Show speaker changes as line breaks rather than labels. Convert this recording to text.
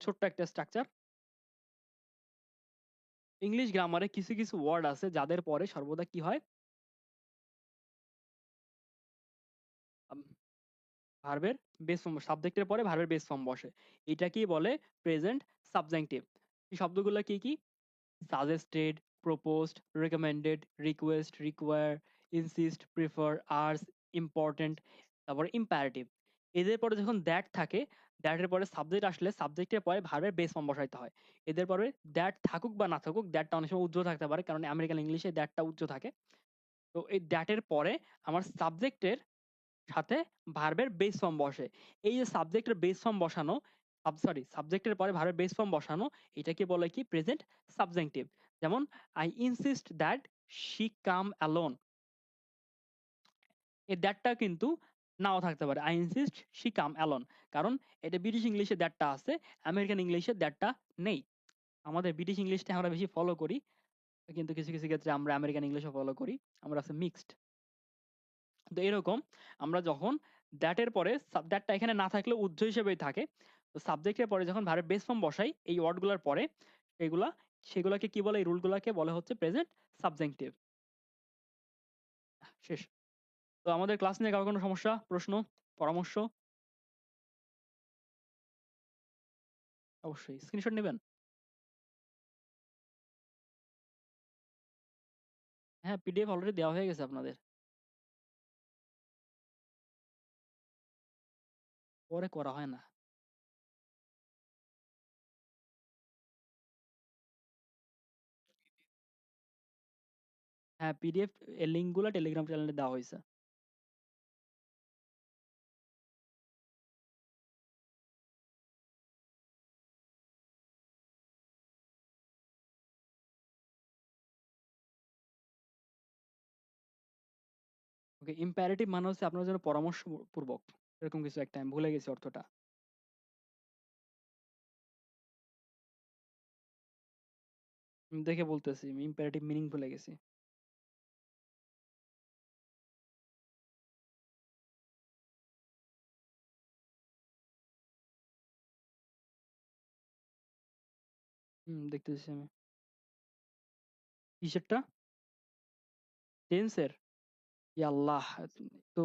ছোট্ট একটা structure. English গ্রামারে কিছু, কিছু ওয়ার্ড আছে যাদের পরে সর্বদা কি হয়? ভার্বের বেস ফর্ম সাবজেক্টের পরে ভার্বের বেস ফর্ম বসে। এটাকেই বলে প্রেজেন্ট সাবজেক্টিভ। এই শব্দগুলা কি, কি? Suggested, proposed, recommended, request, require, insist, prefer, urge, important তারপরে ইম্পারেটিভ। এদের পরে যখন দ্যাট থাকে, দ্যাট এর পরে সাবজেক্ট আসলে সাবজেক্টের পরে ভার্বের বেস ফর্ম বসাইতে হয়। এদের পরে দ্যাট থাকুক বা না থাকুক, দ্যাটটা অনেক সময় উজ্জ্বল থাকতে পারে। কারণ আমেরিকান ইংলিশে দ্যাটটা উজ্জ্বল থাকে। তো এই দ্যাট এর পরে আমার সাবজেক্টের সাথে ভার্বের বেস ফর্ম বসে। এই যে সাবজেক্টের বেস ফর্ম বসানো, সরি সাবজেক্টের পরে ভার্বের বেস ফর্ম বসানো এটাকে বলে কি প্রেজেন্ট সাবজেক্টিভ। যেমন I insist that she come alone. এই দ্যাটটা কিন্তু নাও থাকতে পারে। I insist she come alone. কারণ এটা ব্রিটিশ ইংলিশে দ্যাটটা আছে, আমেরিকান ইংলিশে দ্যাটটা নেই। আমাদের ব্রিটিশ ইংলিশটা আমরা বেশি ফলো করি। কিন্তু কিছু, কিছু ক্ষেত্রে আমরা আমেরিকান ইংলিশও ফলো করি। আমরা আছে মিক্সড। তো এরকম আমরা যখন দ্যাট এর পরে দ্যাটটা এখানে না থাকলেও উহ্য হিসেবেই থাকে। তো সাবজেক্টের পরে যখন ভার্বের বেস ফর্ম বসাই এই ওয়ার্ডগুলার পরে এগুলা সেগুলাকে কি বলে এই রুল গুলাকে বলা হচ্ছে প্রেজেন্ট সাবজেক্টিভ। শেষ। আমাদের ক্লাস নিয়ে কারও কোনো সমস্যা, প্রশ্ন, পরামর্শ? অবশ্যই। স্ক্রিনশট নিবেন? হ্যাঁ, পিডিএফ অলরেডি দেওয়া হয়ে গেছে আপনাদের। পরে করা হয় না। হ্যাঁ, পিডিএফ এর লিঙ্কগুলা টেলিগ্রাম চ্যানেলে দেওয়া হইছে। ওকে, ইম্পারেটিভ মানে হচ্ছে আপনার জন্য পরামর্শ পূর্বক। এরকম কিছু একটা আমি ভুলে গেছি অর্থটা। দেখে বলতেছি। ইম্পারেটিভ মিনিং ভুলে গেছি। দেখতেছি আমি। কিসেরটা? টেন্স এর? ইয়া আল্লাহ! তো